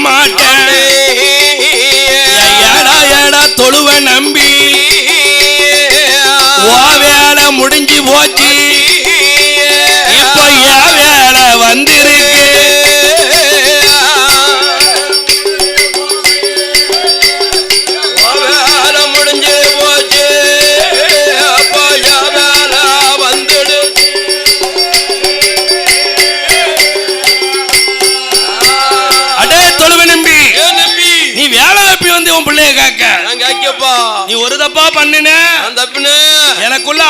மாட்டேன்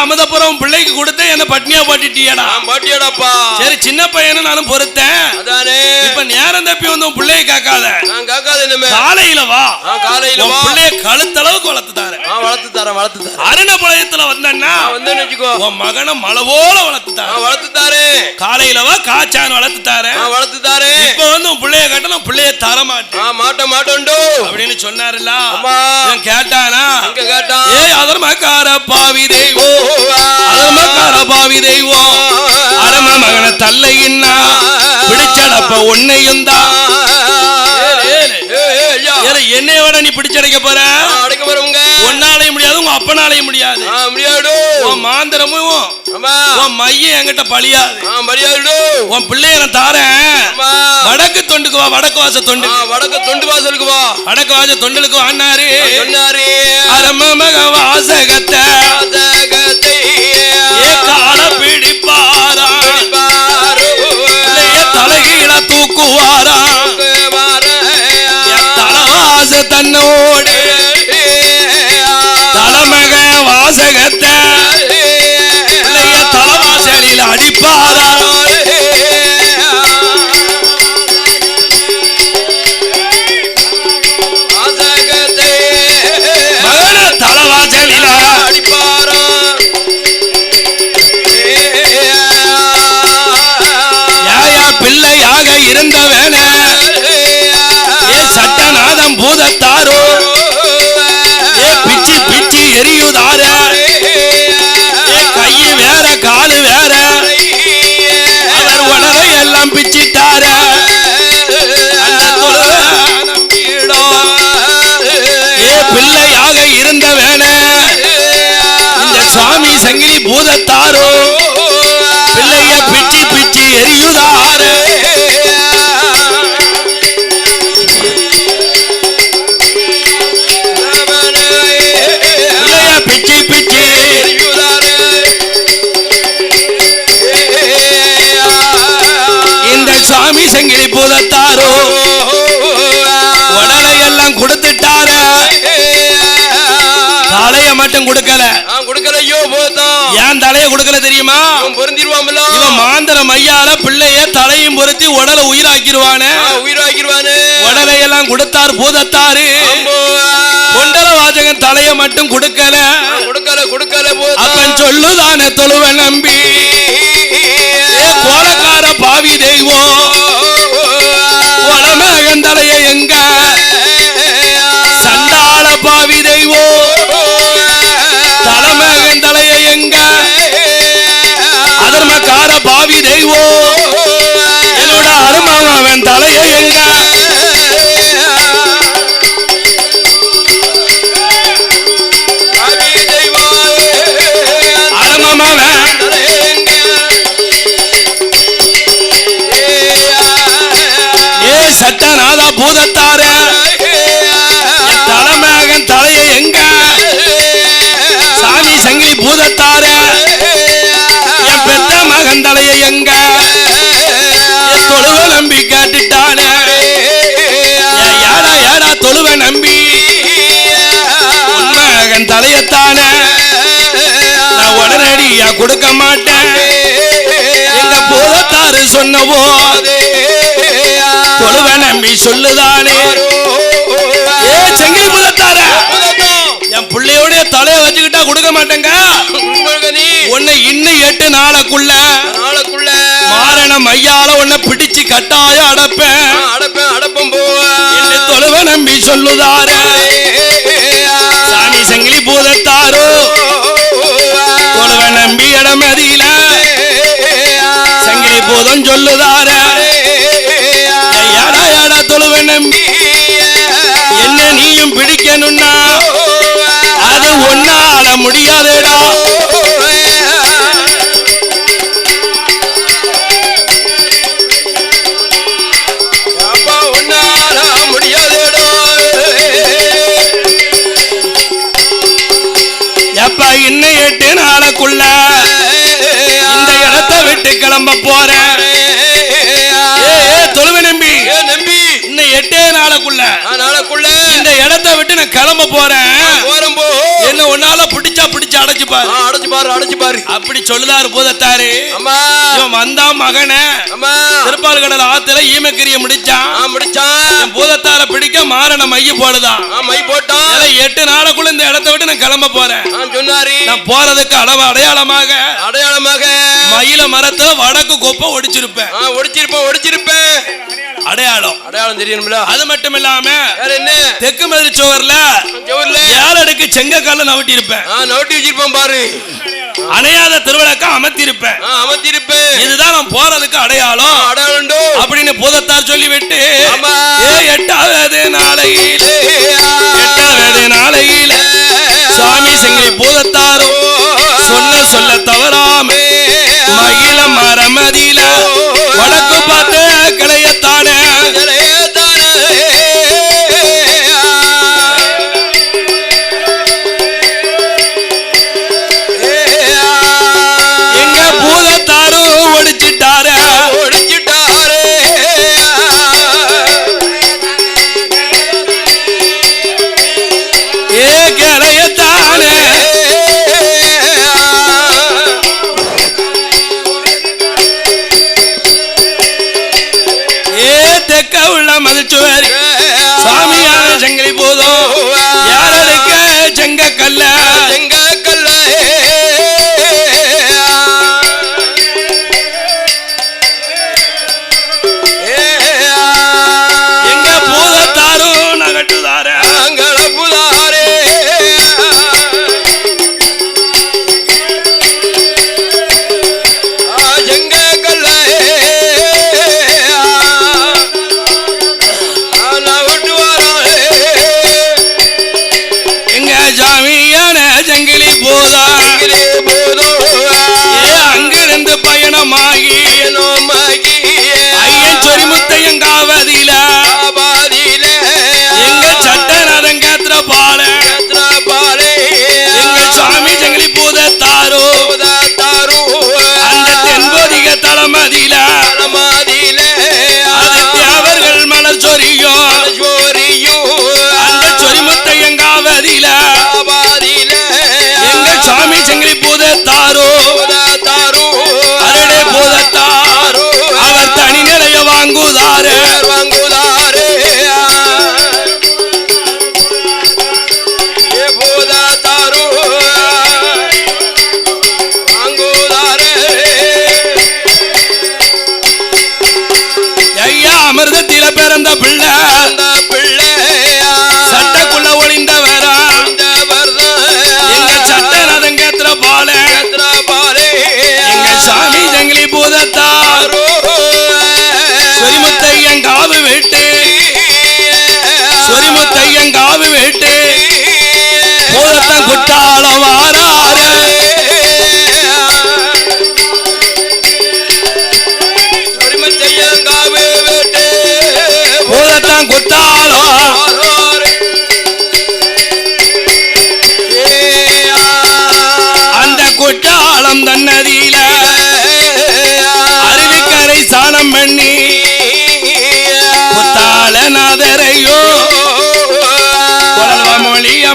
அமுதப்புறம் உன் பிள்ளைக்கு கொடுத்து என்ன பட்னியா போட்டுட்டியடா. பாட்டியாடாப்பா. சரி சின்ன பையனும் நானும் பொறுத்தேன். அதானே. இப்ப நேரம் தப்பி வந்து உன் பிள்ளைய காக்காத. நான் காக்காத இனிமே காலையில வா. காலையில வா. பிள்ளைய கழுத்தளவுக்கு வளர்த்து தாரேன். நான் வளர்த்து தரேன் வளர்த்து தரேன். அருணபாளையத்துல வந்தேன்னா வந்தேன்னு வச்சுக்கோ. உன் மகனை மலை போல வளர்த்து தாரேன். வளர்த்து தரேன் காலையில வா காச்சான் வளர்த்து தாரேன். வளர்த்து தரேன் இப்ப வந்து உன் பிள்ளைய கட்ட நான் பிள்ளைய தர மாட்டேன் மாட்ட மாட்டோண்டு. அப்படின்னு சொன்னாருல்ல. கேட்டானா? கேட்டான்? ஏய் அதர்மக்கார பாவி தல்லையின்னா பிடிச்சடப்ப உன்னையும் தான். ஏலே, என்னைய விட நீ பிடிச்சடைக்க போற? அடைக்க போறவங்க உன்னாலையும் முடியாது உங்க அப்பனாலையும் முடியாது. முடியாடு உன் மாந்திரமும் உன் மையம் என்கிட்ட பழியாது. மரியாதை உன் பிள்ளைய நான் தாரேன் வடக்கு தொண்டுக்கு வா வடக்கு வாச தொண்டு. வடக்கு தொண்டு வாசலுக்கு வா. வடக்கு வாச தொண்டலுக்கு வான்னாரு சொன்னாரு அரம மக வாசகத்தை பூதத்தாரோ உடலை எல்லாம் கொடுத்துட்டாரு. தலைய மட்டும் கொடுக்கல. கொடுக்கலையோ போதும் ஏன் தலைய கொடுக்கல தெரியுமா? பொருந்திருவாமல இவன் மாந்திர மையால பிள்ளைய தலையும் பொருத்தி உடலை உயிராக்கிருவானே உயிராக்கிடுவானு. உடலை எல்லாம் கொடுத்தார் பூதத்தாரு. கொண்டல வாஜகன் தலைய மட்டும் கொடுக்கல. கொடுக்கல கொடுக்கல அப்பன் சொல்லுதானே தொழுவ நம்பி சொல்லுதானே? ஏ செங்கிலி பூதத்தார என் பிள்ளையோடைய தலைய வச்சுக்கிட்டா கொடுக்க மாட்டேங்க. உன்னை இன்னும் எட்டு நாளைக்குள்ள நாளைக்குள்ள. மாரண மையால உன்னை பிடிச்சு கட்டாயம் அடப்பேன். அடப்பேன் அடப்பம் என்று தொழுவ நம்பி சொல்லுதார. சாமி சங்கிலி பூதத்தாரோ தொழுவ நம்பி இடமதியில சங்கிலி பூதம் சொல்லுதார. தம்பி விட்டு நான் கிளம்ப போறேன். என்ன ஒன்னால பிடிச்சா பிடிச்சு அடைச்சு பாரு. அடைச்சு பாரு அடைச்சு பாரு. அப்படி சொல்லுதாரு பூதத்தாரு. அம்மா. இவன் வந்தான் மகனை. திருப்பால் கடல் ஆத்துல ஈமக்கிரிய முடிச்சான். முடிச்சான். பூதத்தார பிடிக்க மாறன மைய போடுதான். மை போட்டான். எட்டு நாளுக்குள்ள இந்த இடத்த விட்டு நான் கிளம்ப போறேன். சொன்னாரு. நான் போறதுக்கு அளவு அடையாளமாக. அடையாளமாக. மயில மரத்துல வடக்கு கொப்பை ஒடிச்சிருப்பேன். ஒடிச்சிருப்பேன் ஒடிச்சிருப்பேன். அடையாளம். அடையாளம் தெரியணும்ல அது மட்டும் இல்லாம என்ன? தெற்கு மதுரை சுவர்ல ஜவுர்ல ஏழடுக்கு செங்கக்கல்ல நவட்டி இருப்பேன் ஆ வச்சிருப்பேன் பாரு. அணையாத திருவிழாக்க அமர்த்திருப்பேன் அமர்த்திருப்பேன் இதுதான் நான் போறதுக்கு அடையாளம். அடையாளம். அப்படின்னு பூதத்தார் சொல்லிவிட்டு எட்டாவது நாளையில எட்டாவது நாளையில உள்ள மதிச்சுவர். சுவாமியான செங்கலி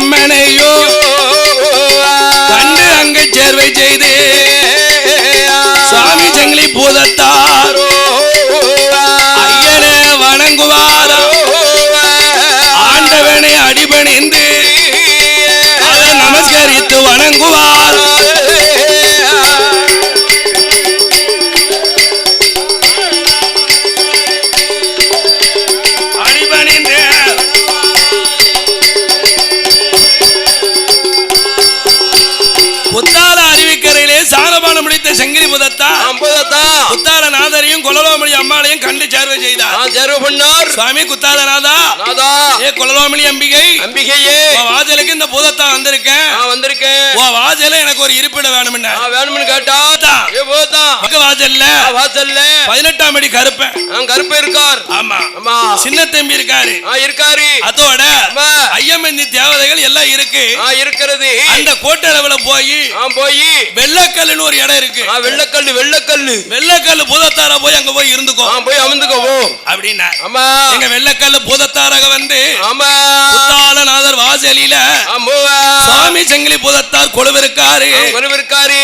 ಅರಮನೆಯೋ Jada. நான் தேர்வு பண்ணார். சுவாமி குத்தாதநாதா நாதா ஏ குலலோமணி அம்பிகை. அம்பிகையே. உன் வாசலுக்கு இந்த பூதத்தான் வந்திருக்கேன். நான் வந்திருக்கேன். உன் வாசல எனக்கு ஒரு இருப்பிடம் வேணும்னா. நான் வேணும்னு கேட்டா. ஏ போதான் பக்க வாசல்ல வாசல்ல பதினெட்டாம் அடி கருப்பேன். நான் கருப்பு இருக்கார். ஆமா. ஆமா. சின்ன தம்பி இருக்காரு. ஆ இருக்காரு. அதோட ஆமா. ஐயமந்தி தேவதைகள் எல்லாம் இருக்கு. ஆ இருக்கிறது. அந்த கோட்டளவுல போய் ஆ போய். வெள்ளக்கல்லுன்னு ஒரு இடம் இருக்கு. ஆ வெள்ளக்கல்லு வெள்ளக்கல்லு. வெள்ளக்கல்லு பூதத்தார போய் அங்க போய் இருந்துக்கோ. ஆ போய் அமர்ந்துக்கோ அப்படின்னா எங்க வெள்ளக்கல்லு பூதத்தாரக வந்து ஆமா. குத்தாலநாதர் வாசலில சுவாமி செங்கிலி பூதத்தார் கொழுவிருக்காரு. இருக்காரு